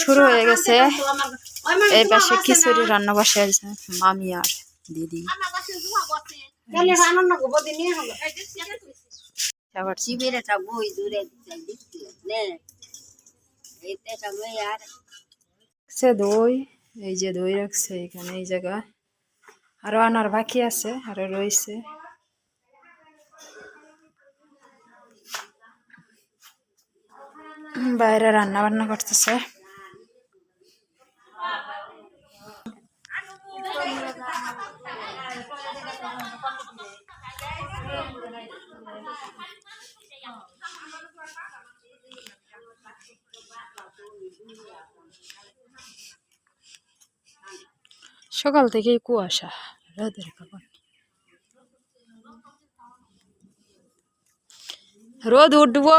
শুরু হয়ে গেছে। এই পাশে খিচুড়ি রান্না বসে আছে মামি আর দিদি। আবার শিবিরে থাকব ওই দূরে রাখছে দই এই যে দই রাখছে এখানে এই জায়গা আরও আনার বাকি আছে আরও রয়েছে। বাইরে রান্না বান্না করতেছে। সকাল থেকেই কুয়াশা রোদের খবর। রোদ উঠবো।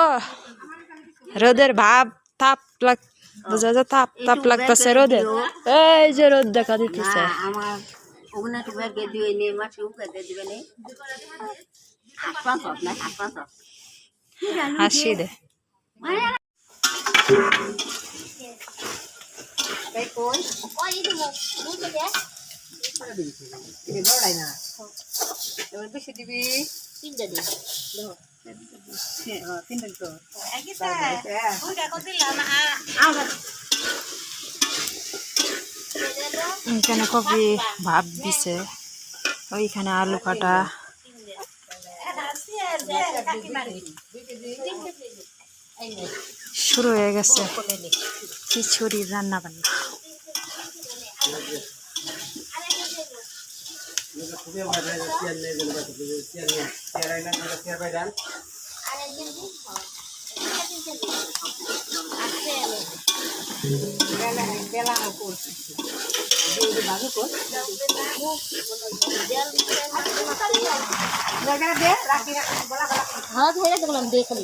রোদের ভাব তাপ লাগ বোঝা যায় তাপ তাপ লাগতেছে রোদের এই যে রোদ দেখা দিতেছে। হাসি দে। বেশি দিবি। তিনটা দিবি। এখানে কপি ভাব দিছে। ওইখানে আলু কাটা। শুরু হয়ে গেছে। খিচুড়ি রান্না বান্না হ্যাঁ ধরে দেখলাম দেখলি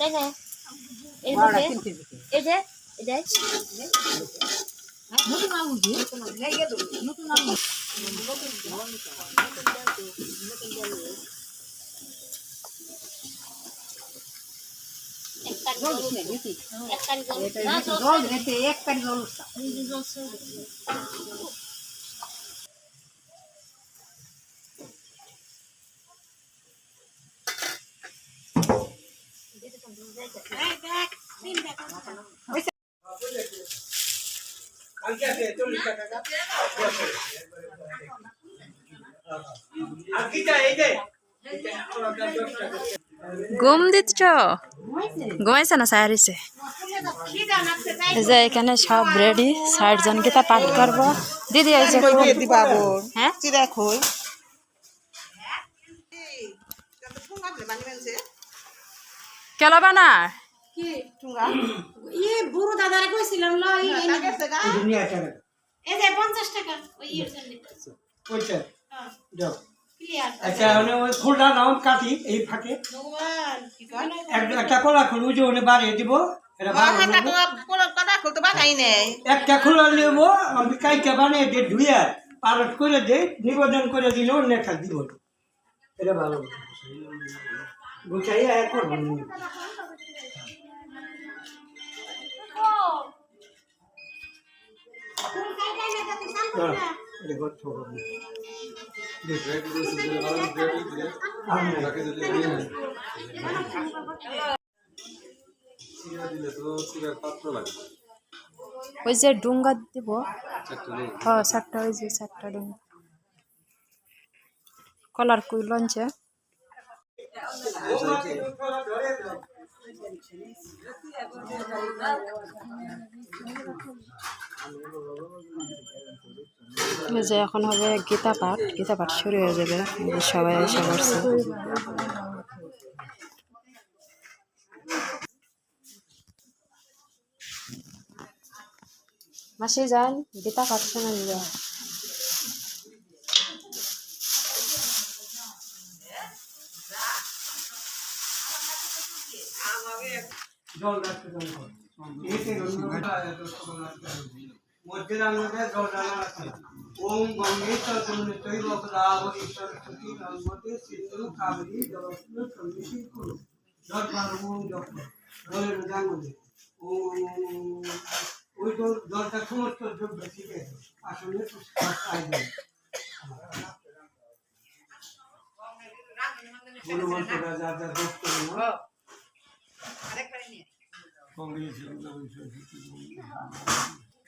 তাই না এই যে এই যে এই যে ঘুম দিচ্ছ? ঘুমাইছে না সায়ারিছে যে এখানে সব রেডি ষাট জন গীতা পাঠ করব। দিদি যে? হ্যাঁ খই কেলা বানা বুড়ো দাদারে কইছিলাম ল ই এই যে পঞ্চাশ টাকা ওই ইয়ের জন্য ক্লিয়ার আচ্ছা ওনে ওই ফুলটা নাম কাটি এই ফাঁকে। ভগবান কি কয় এক- একটা কলা খুল যে ওনে বাড়িয়ে দিব একটা খোলা নেব আমি কাইকে বানিয়ে দিয়ে ধুয়ে পালট করে দিই নিবেদন করে দিলে অন্য একটা দিব এটা ভালো। ওই যে ডুঙ্গা দিব। হ্যাঁ চারটা ওই যে চারটা ডুঙ্গা। কলার কুই লঞ্চে যে এখন হবে গীতা পাঠ গীতা পাঠ শুরু হয়ে যাবে সবাই এসে করছে। মাসি যান, গীতা পাঠ শোনান যায় জল রাখতে জল এতে মধ্যের আঙ্গুলে জল রাখা রাখতে ওম তুমি তৈব রাবণী সরস্বতী নর্মদে সিন্ধু কাবেরী জলস্ন সন্নিধি কুরু। জল পার ওম জলের জাঙ্গুলে ওম। ওই জল জলটা সমস্ত ঠিক আছে আসলে গুরু মন্ত্র যা দোষ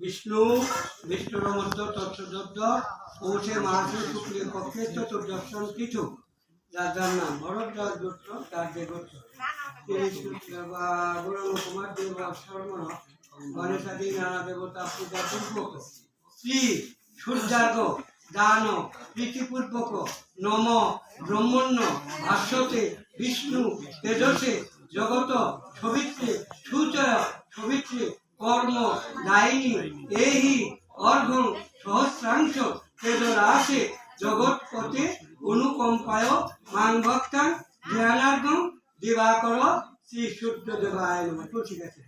বিষ্ণু, বিষ্ণুর মধ্য তৎসদ্য পৌঁছে মাসে শুক্লের পক্ষে চতুর্দর্শন কিছু যার যার নাম ভরদ্বাজ গোত্র, তার যে গোত্র। শুক্ল কুমার দেব শর্মণ গণেশাদি, নানা দেবতা, পূজা, পূর্বক। শ্রী সূর্যার্ঘ দান প্রীতিপূর্বক, নম, ব্রহ্মণ্য, ভাষ্যতে, বিষ্ণু, তেজসে, জগত, সবিত্রে, সুচয়, সবিত্রে কর্ম দায়িনী এহি অর্ঘং সহস্রাংশ তেজরাশে জগৎপতে অনুকম্পায় মান ভক্তাং জ্ঞানার্ঘং দিবাকর শ্রী সূর্যদেবায় নমঃ। তো ঠিক আছে।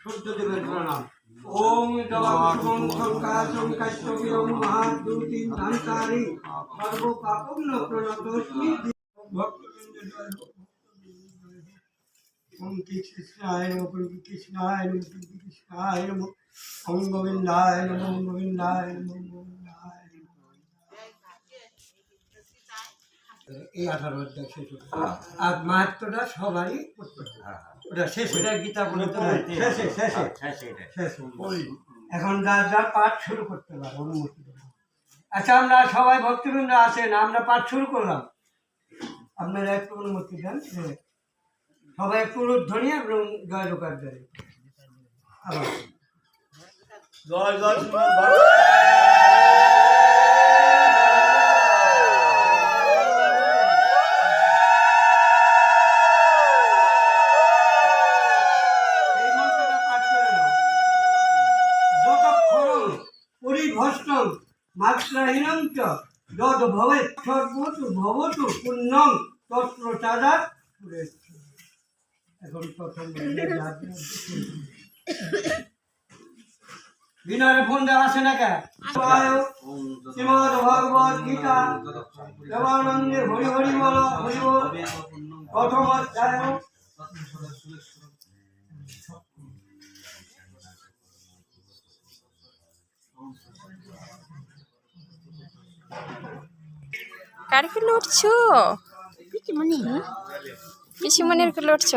সূর্যদেবের প্রণাম ওম জগৎ সংকাশং নমঃ ওম কৃষ্ণায় নমঃ ওম গোবিন্দায় নমঃ ওম গোবিন্দায় নমঃ ওম গোবিন্দায় নমঃ এই আঠারো অধ্যায় শেষ হলো। আর মাহাত্মটা সবারই করতে হবে। ওটা শেষ ওটা গীতা বলে তো শেষে শেষে শেষে এখন যার যার পাঠ শুরু করতে পারে অনুমতি আচ্ছা আমরা সবাই ভক্তবৃন্দ আছেন আমরা পাঠ শুরু করলাম। আপনারা একটু অনুমতি দেন সবাই একটু ধ্বনি এবং জয় লোকার জয় আবার জয় মাত্রাহীনং চ যদ ভবে সর্বতু ভবতু পুণ্যং তত্র চাদাত সুরেচ্ছু। এখন প্রথম বিনয়ের ফোন দেওয়া আছে না কে শ্রীমদ ভগবত গীতা দেবানন্দে হরি হরি বল হরি প্রথম অধ্যায়। কার কি লড়ছো পিসিমণির কি লড়ছ?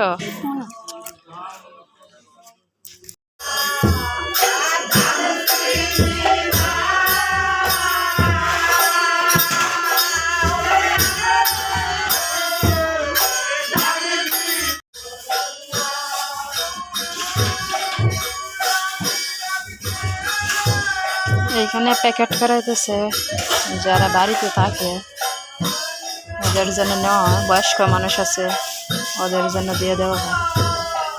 এইখানে প্যাকেট করাইতেছে যারা বাড়িতে থাকে ওদের জন্য নেওয়া বয়স্ক মানুষ আছে। ওদের জন্য দিয়ে দেওয়া হয়।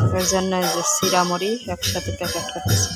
ওদের জন্য যে সিরামরি একসাথে প্যাকেট করতেছে।